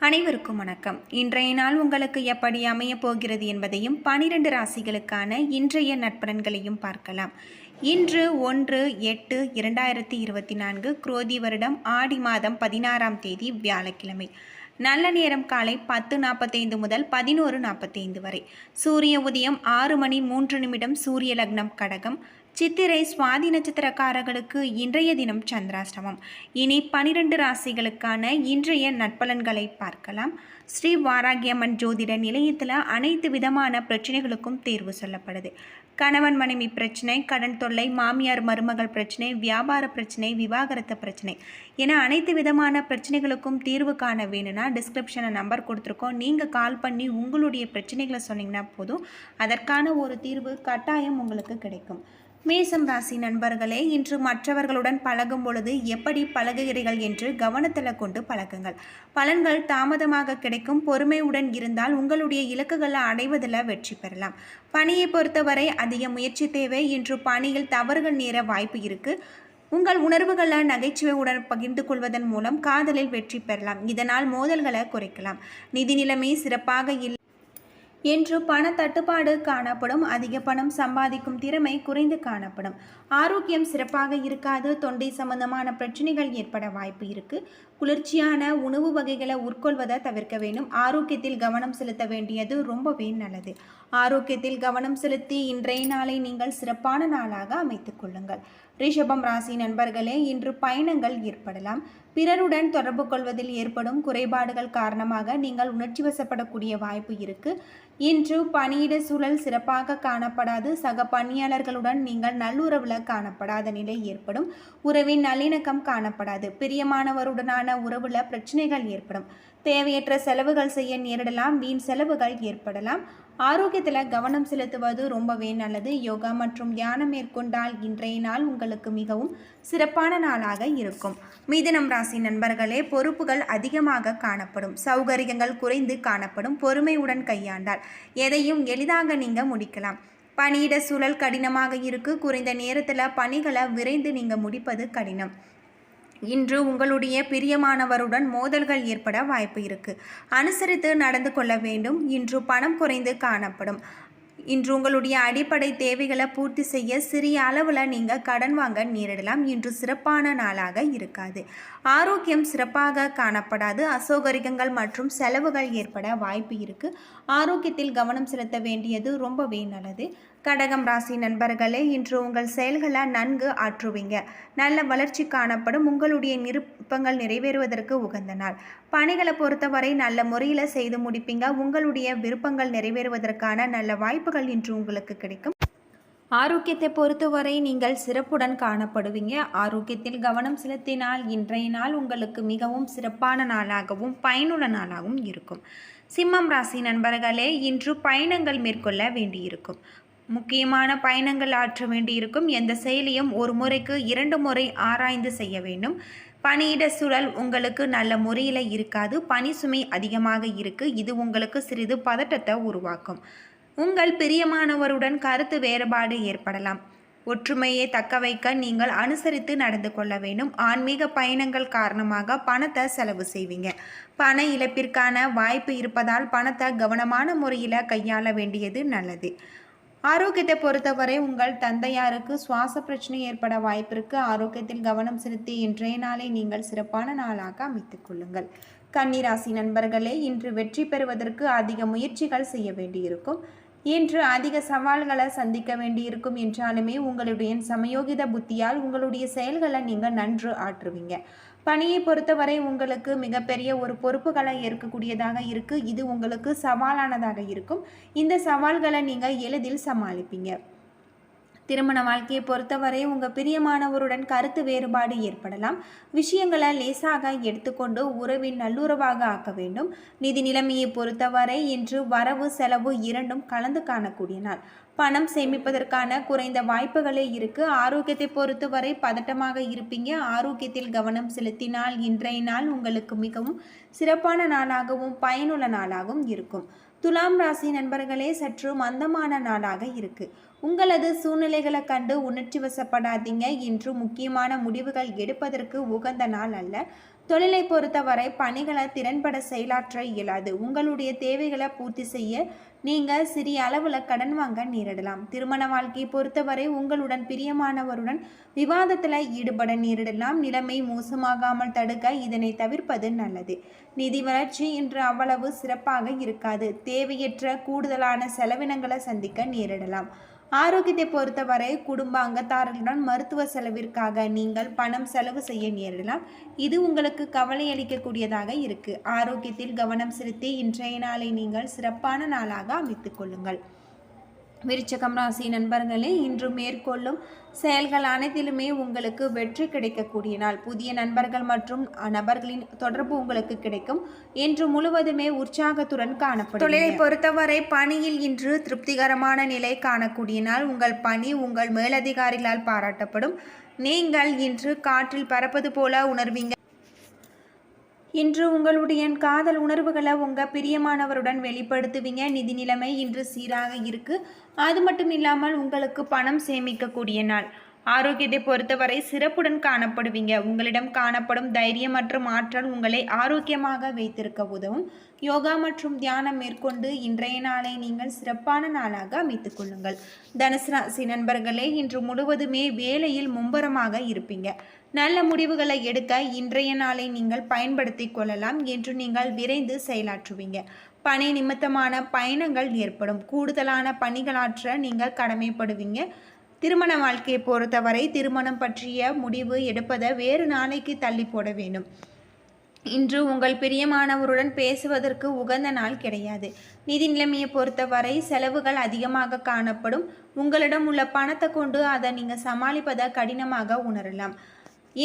அனைவருக்கும் வணக்கம். இன்றைய நாள் உங்களுக்கு எப்படி அமையப் போகிறது என்பதையும் பனிரெண்டு ராசிகளுக்கான இன்றைய நட்பலன்களையும் பார்க்கலாம். இன்று ஒன்று எட்டு இரண்டாயிரத்தி இருபத்தி நான்கு குரோதி வருடம் ஆடி மாதம் பதினாறாம் தேதி வியாழக்கிழமை. நல்ல நேரம் காலை பத்து நாற்பத்தைந்து முதல் பதினோரு நாற்பத்தைந்து வரை. சூரிய உதயம் ஆறு மணி மூன்று நிமிடம் சூரிய லக்னம் கடகம். சித்திரை சுவாதி நட்சத்திரக்காரர்களுக்கு இன்றைய தினம் சந்திராஷ்டமம். இனி பனிரெண்டு ராசிகளுக்கான இன்றைய நட்பலன்களை பார்க்கலாம். ஸ்ரீ வாராகியம்மன் ஜோதிட நிலையத்தில் அனைத்து விதமான பிரச்சனைகளுக்கும் தீர்வு சொல்லப்படுது. கணவன் மனைவி பிரச்சனை கடன் தொல்லை மாமியார் மருமகள் பிரச்சனை வியாபார பிரச்சனை விவாகரத்து பிரச்சனை என அனைத்து விதமான பிரச்சனைகளுக்கும் தீர்வு காண வேணும்னா டிஸ்கிரிப்ஷனை நம்பர் கொடுத்துருக்கோம். நீங்கள் கால் பண்ணி உங்களுடைய பிரச்சனைகளை சொன்னீங்கன்னா போதும். அதற்கான ஒரு தீர்வு கட்டாயம் உங்களுக்கு கிடைக்கும். மேசம் ராசி நண்பர்களே இன்று மற்றவர்களுடன் பழகும் பொழுது எப்படி பழகுகிறீர்கள் என்று கவனத்தில் கொண்டு பழகுங்கள் பலன்கள் தாமதமாக கிடைக்கும் பொறுமையுடன் இருந்தால் உங்களுடைய இலக்குகளை அடைவதில் வெற்றி பெறலாம். பணியை பொறுத்தவரை அதிக முயற்சி தேவை இன்று பணியில் தவறுகள் நேர வாய்ப்பு இருக்கு. உங்கள் உணர்வுகளை நகைச்சுவையுடன் பகிர்ந்து கொள்வதன் மூலம் காதலில் வெற்றி பெறலாம். இதனால் மோதல்களை குறைக்கலாம். நிதி நிலைமை சிறப்பாக இல்லை என்று பண தட்டுப்பாடு காணப்படும் அதிக பணம் சம்பாதிக்கும் திறமை குறைந்து காணப்படும். ஆரோக்கியம் சிறப்பாக இருக்காது தொண்டை சம்பந்தமான பிரச்சனைகள் ஏற்பட வாய்ப்பு இருக்கு. குளிர்ச்சியான உணவு வகைகளை உட்கொள்வதை தவிர்க்க வேண்டும். ஆரோக்கியத்தில் கவனம் செலுத்த வேண்டியது ரொம்பவே நல்லது. ஆரோக்கியத்தில் கவனம் செலுத்தி இன்றைய நாளை நீங்கள் சிறப்பான நாளாக அமைத்துக் கொள்ளுங்கள். ரிஷபம் ராசி நண்பர்களே இன்று பயணங்கள் ஏற்படலாம். பிறருடன் தொடர்பு கொள்வதில் ஏற்படும் குறைபாடுகள் காரணமாக நீங்கள் உணர்ச்சி வசப்படக்கூடிய வாய்ப்பு இருக்கு. இன்று பணியிட சூழல் சிறப்பாக காணப்படாது. சக பணியாளர்களுடன் நீங்கள் நல்லுறவில் காணப்படாத நிலை ஏற்படும். உறவின் நல்லிணக்கம் காணப்படாது. பிரியமானவருடனான உறவுல பிரச்சனைகள் ஏற்படும். தேவையற்ற செலவுகள் செய்ய நேரிடலாம். வீண் செலவுகள் ஏற்படலாம். ஆரோக்கியத்தில் கவனம் செலுத்துவது ரொம்பவே நல்லது. யோகா மற்றும் தியானம் மேற்கொண்டால் இன்றைய நாள் உங்களுக்கு மிகவும் சிறப்பான நாளாக இருக்கும். மிதுனம் ராசி நண்பர்களே பொறுப்புகள் அதிகமாக காணப்படும். சௌகரியங்கள் குறைந்து காணப்படும். பொறுமையுடன் கையாண்டால் எதையும் எளிதாக நீங்கள் முடிக்கலாம். பணியிட சூழல் கடினமாக இருக்கு. குறைந்த நேரத்தில் பணிகளை விரைந்து நீங்கள் முடிப்பது கடினம். இன்று உங்களுடைய பிரியமானவருடன் மோதல்கள் ஏற்பட வாய்ப்பு இருக்கு. அனுசரித்து நடந்து கொள்ள வேண்டும். இன்று பணம் குறைந்து காணப்படும். இன்று உங்களுடைய அடிப்படை தேவைகளை பூர்த்தி செய்ய சிறிய அளவில் நீங்கள் கடன் வாங்க நேரிடலாம். இன்று சிறப்பான நாளாக இருக்காது. ஆரோக்கியம் சிறப்பாக காணப்படாது. அசௌகரியங்கள் மற்றும் செலவுகள் ஏற்பட வாய்ப்பு இருக்குது ஆரோக்கியத்தில் கவனம் செலுத்த வேண்டியது ரொம்பவே நல்லது. கடகம் ராசி நண்பர்களே இன்று உங்கள் செயல்களை நன்கு ஆற்றுவீங்க. நல்ல வளர்ச்சி காணப்படும். உங்களுடைய விருப்பங்கள் நிறைவேறுவதற்கு உகந்த நாள். பணிகளை பொறுத்தவரை நல்ல முறையில் செய்து முடிப்பீங்க. உங்களுடைய விருப்பங்கள் நிறைவேறுவதற்கான நல்ல வாய்ப்புகள் இன்று உங்களுக்கு கிடைக்கும். ஆரோக்கியத்தை பொறுத்தவரை நீங்கள் சிறப்புடன் காணப்படுவீங்க. ஆரோக்கியத்தில் கவனம் செலுத்தினால் இன்றைய நாள் உங்களுக்கு மிகவும் சிறப்பான நாளாகவும் பயனுள்ள நாளாகவும் இருக்கும். சிம்மம் ராசி நண்பர்களே இன்று பயணங்கள் மேற்கொள்ள வேண்டியிருக்கும். முக்கியமான பயணங்கள் ஆற்ற வேண்டியிருக்கும். எந்த செயலியும் ஒரு முறைக்கு இரண்டு முறை ஆராய்ந்து செய்ய வேண்டும். பணியிட சூழல் உங்களுக்கு நல்ல முறையில் இருக்காது. பணி சுமை அதிகமாக இருக்கு. இது உங்களுக்கு சிறிது பதட்டத்தை உருவாக்கும். உங்கள் பிரியமானவருடன் கருத்து வேறுபாடு ஏற்படலாம். ஒற்றுமையை தக்க வைக்க நீங்கள் அனுசரித்து நடந்து கொள்ள வேண்டும். ஆன்மீக பயணங்கள் காரணமாக பணத்தை செலவு செய்வீங்க. பண இழப்பிற்கான வாய்ப்பு இருப்பதால் பணத்தை கவனமான முறையில் கையாள வேண்டியது நல்லது. ஆரோக்கியத்தை பொறுத்தவரை உங்கள் தந்தையாருக்கு சுவாச பிரச்சனை ஏற்பட வாய்ப்பிருக்கு. ஆரோக்கியத்தில் கவனம் செலுத்தி இன்றைய நாளை நீங்கள் சிறப்பான நாளாக அமைத்துக் கொள்ளுங்கள். கன்னிராசி நண்பர்களே இன்று வெற்றி பெறுவதற்கு அதிக முயற்சிகள் செய்ய வேண்டியிருக்கும். இன்று அதிக சவால்களை சந்திக்க வேண்டியிருக்கும் என்றாலுமே உங்களுடைய சமயோகித புத்தியால் உங்களுடைய செயல்களை நீங்கள் நன்று ஆற்றுவீங்க. பணியை பொறுத்தவரை உங்களுக்கு மிகப்பெரிய ஒரு பொறுப்புகளை ஏற்கக்கூடியதாக இருக்குது இது உங்களுக்கு சவாலானதாக இருக்கும். இந்த சவால்களை நீங்கள் எளிதில் சமாளிப்பீங்க. திருமண வாழ்க்கையை பொறுத்தவரை உங்கள் பிரியமானவருடன் கருத்து வேறுபாடு ஏற்படலாம். விஷயங்களை லேசாக எடுத்துக்கொண்டு உறவின் நல்லுறவாக ஆக்க வேண்டும். நிதி நிலைமையை பொறுத்தவரை இன்று வரவு செலவு இரண்டும் கலந்து காணக்கூடிய நாள். பணம் சேமிப்பதற்கான குறைந்த வாய்ப்புகளே இருக்கு. ஆரோக்கியத்தை பொறுத்தவரை பதட்டமாக இருப்பீங்க. ஆரோக்கியத்தில் கவனம் செலுத்தினால் இன்றைய நாள் உங்களுக்கு மிகவும் சிறப்பான நாளாகவும் பயனுள்ள நாளாகவும் இருக்கும். துலாம் ராசி நண்பர்களே சற்று மந்தமான நாளாக இருக்கு. உங்களது சூழ்நிலைகளை கண்டு உணர்ச்சி வசப்படாதீங்க. இன்று முக்கியமான முடிவுகள் எடுப்பதற்கு உகந்த நாள் அல்ல. தொழிலை பொறுத்தவரை பணிகளை திறன்பட செயலாற்ற இயலாது. உங்களுடைய தேவைகளை பூர்த்தி செய்ய நீங்கள் சிறிய அளவில் கடன் வாங்க நேரிடலாம். திருமண வாழ்க்கையை பொறுத்தவரை உங்களுடன் பிரியமானவருடன் விவாதத்தில் ஈடுபட நேரிடலாம். நிலைமை மோசமாகாமல் தடுக்க இதனை தவிர்ப்பது நல்லது. நிதி வளர்ச்சி இன்று அவ்வளவு சிறப்பாக இருக்காது. தேவையற்ற கூடுதலான செலவினங்களை சந்திக்க நேரிடலாம். ஆரோக்கியத்தை பொறுத்தவரை குடும்ப அங்கத்தாரர்களுடன் மருத்துவ செலவிற்காக நீங்கள் பணம் செலவு செய்ய நேரிடலாம். இது உங்களுக்கு கவலை அளிக்கக்கூடியதாக இருக்கு. ஆரோக்கியத்தில் கவனம் செலுத்தி இன்றைய நாளை நீங்கள் சிறப்பான நாளாக அமைத்துக் கொள்ளுங்கள். விருச்சகம் ராசி நண்பர்களே இன்று மேற்கொள்ளும் செயல்கள் அனைத்திலுமே உங்களுக்கு வெற்றி கிடைக்கக்கூடிய நாள். புதிய நண்பர்கள் மற்றும் நபர்களின் தொடர்பு உங்களுக்கு கிடைக்கும். இன்று முழுவதுமே உற்சாகத்துடன் காணப்படும் தொழிலை பொறுத்தவரை பணியில் இன்று திருப்திகரமான நிலை காணக்கூடிய நாள். உங்கள் பணி உங்கள் மேலதிகாரிகளால் பாராட்டப்படும். நீங்கள் இன்று காற்றில் பறப்பது போல உணர்வீங்க. இன்று உங்களுடைய காதல் உணர்வுகளை உங்கள் பிரியமானவருடன் வெளிப்படுத்துவீங்க. நிதி நிலைமை இன்று சீராக இருக்கு. அது மட்டும் இல்லாமல் உங்களுக்கு பணம் சேமிக்கக்கூடிய நாள். ஆரோக்கியத்தை பொறுத்தவரை சிறப்புடன் காணப்படுவீங்க. உங்களிடம் காணப்படும் தைரியம் மற்றும் ஆற்றல் உங்களை ஆரோக்கியமாக வைத்திருக்க உதவும். யோகா மற்றும் தியானம் மேற்கொண்டு இன்றைய நாளை நீங்கள் சிறப்பான நாளாக அமைத்துக் கொள்ளுங்கள். தனுசு ராசி நண்பர்களே இன்று முழுவதுமே வேலையில் மும்பரமாக இருப்பீங்க. நல்ல முடிவுகளை எடுக்க இன்றைய நாளை நீங்கள் பயன்படுத்தி கொள்ளலாம் என்று நீங்கள் விரைந்து செயலாற்றுவீங்க. பணி நிமித்தமான பயணங்கள் ஏற்படும். கூடுதலான பணிகளாற்ற நீங்கள் கடமைப்படுவீங்க. திருமண வாழ்க்கையை பொறுத்தவரை திருமணம் பற்றிய முடிவு எடுப்பதை வேறு நாளைக்கு தள்ளி போட வேண்டும். இன்று உங்கள் பிரியமானவருடன் பேசுவதற்கு உகந்த நாள் கிடையாது. நிதி நிலைமையை பொறுத்தவரை செலவுகள் அதிகமாக காணப்படும். உங்களிடம் உள்ள பணத்தை கொண்டு அதை நீங்கள் சமாளிப்பதை கடினமாக உணரலாம்.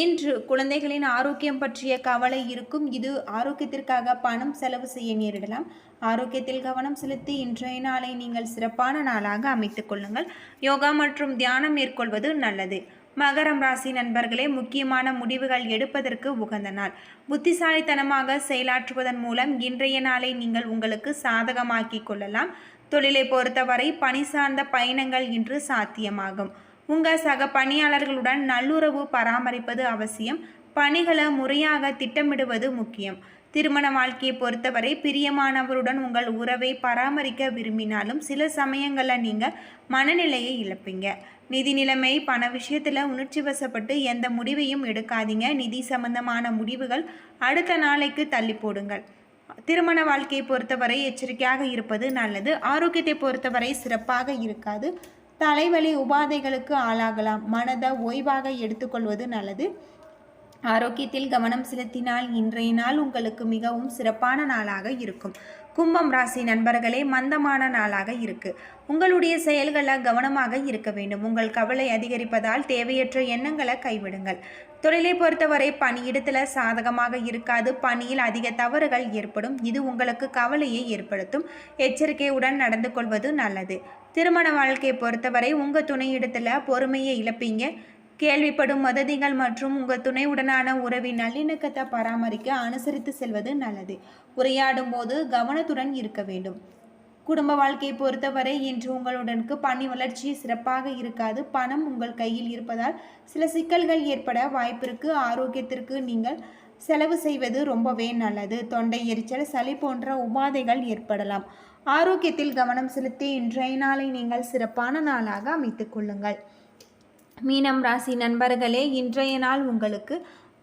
இன்று குழந்தைகளின் ஆரோக்கியம் பற்றிய கவலை இருக்கும். இது ஆரோக்கியத்திற்காக பணம் செலவு செய்ய நேரிடலாம். ஆரோக்கியத்தில் கவனம் செலுத்தி இன்றைய நாளை நீங்கள் சிறப்பான நாளாக அமைத்துக் கொள்ளுங்கள். யோகா மற்றும் தியானம் மேற்கொள்வது நல்லது. மகரம் ராசி நண்பர்களே முக்கியமான முடிவுகள் எடுப்பதற்கு உகந்த நாள். புத்திசாலித்தனமாக செயலாற்றுவதன் மூலம் இன்றைய நாளை நீங்கள் உங்களுக்கு சாதகமாக்கி கொள்ளலாம். தொழிலை பொறுத்தவரை பணி சார்ந்த பயணங்கள் இன்று சாத்தியமாகும். உங்கள் சக பணியாளர்களுடன் நல்லுறவு பராமரிப்பது அவசியம். பணிகளை முறையாக திட்டமிடுவது முக்கியம். திருமண வாழ்க்கையை பொறுத்தவரை பிரியமானவருடன் உங்கள் உறவை பராமரிக்க விரும்பினாலும் சில சமயங்களில் நீங்கள் மனநிலையை இழப்பீங்க. நிதி நிலைமை பண விஷயத்தில் உணர்ச்சி வசப்பட்டு எந்த முடிவையும் எடுக்காதீங்க. நிதி சம்பந்தமான முடிவுகள் அடுத்த நாளைக்கு தள்ளி போடுங்கள். திருமண வாழ்க்கையை பொறுத்தவரை எச்சரிக்கையாக இருப்பது நல்லது. ஆரோக்கியத்தை பொறுத்தவரை சிறப்பாக இருக்காது. தலைவலி உபாதைகளுக்கு ஆளாகலாம். மனதை ஓய்வாக எடுத்துக்கொள்வது நல்லது. ஆரோக்கியத்தில் கவனம் செலுத்தினால் இன்றைய நாள் உங்களுக்கு மிகவும் சிறப்பான நாளாக இருக்கும். கும்பம் ராசி நண்பர்களே மந்தமான நாளாக இருக்கு. உங்களுடைய செயல்களில் கவனமாக இருக்க வேண்டும். உங்கள் கவலை அதிகரிப்பதால் தேவையற்ற எண்ணங்களை கைவிடுங்கள். தொழிலை பொறுத்தவரை பணியிடத்தில் சாதகமாக இருக்காது. பணியில் அதிக தவறுகள் ஏற்படும். இது உங்களுக்கு கவலையை ஏற்படுத்தும். எச்சரிக்கையுடன் நடந்து கொள்வது நல்லது. திருமண வாழ்க்கையை பொறுத்தவரை உங்கள் துணையிடத்தில் பொறுமையை இழப்பீங்க. கேள்விப்படும் மததிகள் மற்றும் உங்கள் துணையுடனான உறவின் நல்லிணக்கத்தை பராமரிக்க அனுசரித்து செல்வது நல்லது. உரையாடும் போது கவனத்துடன் இருக்க வேண்டும். குடும்ப வாழ்க்கையை பொறுத்தவரை இன்று உங்களுடனுக்கு பணி வளர்ச்சி சிறப்பாக இருக்காது. பணம் உங்கள் கையில் இருப்பதால் சில சிக்கல்கள் ஏற்பட வாய்ப்பிற்கு ஆரோக்கியத்திற்கு நீங்கள் செலவு செய்வது ரொம்பவே நல்லது. தொண்டை எரிச்சல் சளி போன்ற உபாதைகள் ஏற்படலாம். ஆரோக்கியத்தில் கவனம் செலுத்தி இன்றைய நாளை நீங்கள் சிறப்பான நாளாக அமைத்துக் கொள்ளுங்கள். மீனம் ராசி நண்பர்களே இன்றைய நாள் உங்களுக்கு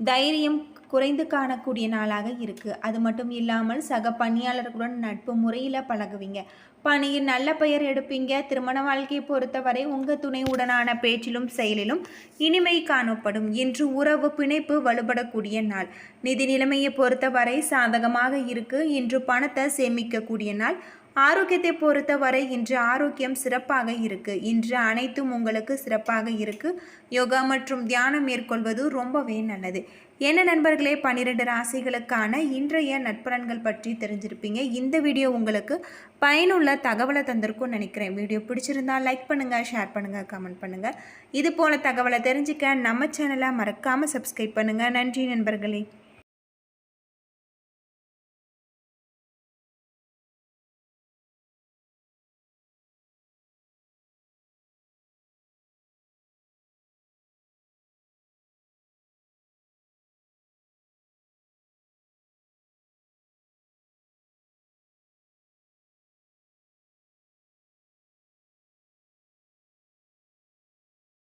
தைரியம் குறைந்து காணக்கூடிய நாளாக இருக்குது அது மட்டும் இல்லாமல் சக பணியாளர்களுடன் நட்பு முறையில் பழகுவீங்க. பணியில் நல்ல பெயர் எடுப்பீங்க. திருமண வாழ்க்கையை பொறுத்தவரை உங்கள் துணையுடனான பேச்சிலும் செயலிலும் இனிமை காணப்படும். இன்று உறவு பிணைப்பு வலுப்படக்கூடிய நாள். நிதி நிலைமையை பொறுத்தவரை சாதகமாக இருக்குது இன்று பணத்தை சேமிக்கக்கூடிய நாள். ஆரோக்கியத்தை பொறுத்தவரை இன்று ஆரோக்கியம் சிறப்பாக இருக்கு. இன்று அனைத்தும் உங்களுக்கு சிறப்பாக இருக்கு. யோகா மற்றும் தியானம் மேற்கொள்வது ரொம்பவே நல்லது. என்ன நண்பர்களே? பன்னிரெண்டு ராசிகளுக்கான இன்றைய நட்பலன்கள் பற்றி தெரிஞ்சிருப்பீங்க. இந்த வீடியோ உங்களுக்கு பயனுள்ள தகவலை தந்திருக்கும்னு நினைக்கிறேன். வீடியோ பிடிச்சிருந்தா லைக் பண்ணுங்கள் ஷேர் பண்ணுங்கள் கமெண்ட் பண்ணுங்கள் இது போல தகவலை தெரிஞ்சுக்க நம்ம சேனலை மறக்காமல் சப்ஸ்கிரைப் பண்ணுங்கள் நன்றி நண்பர்களே.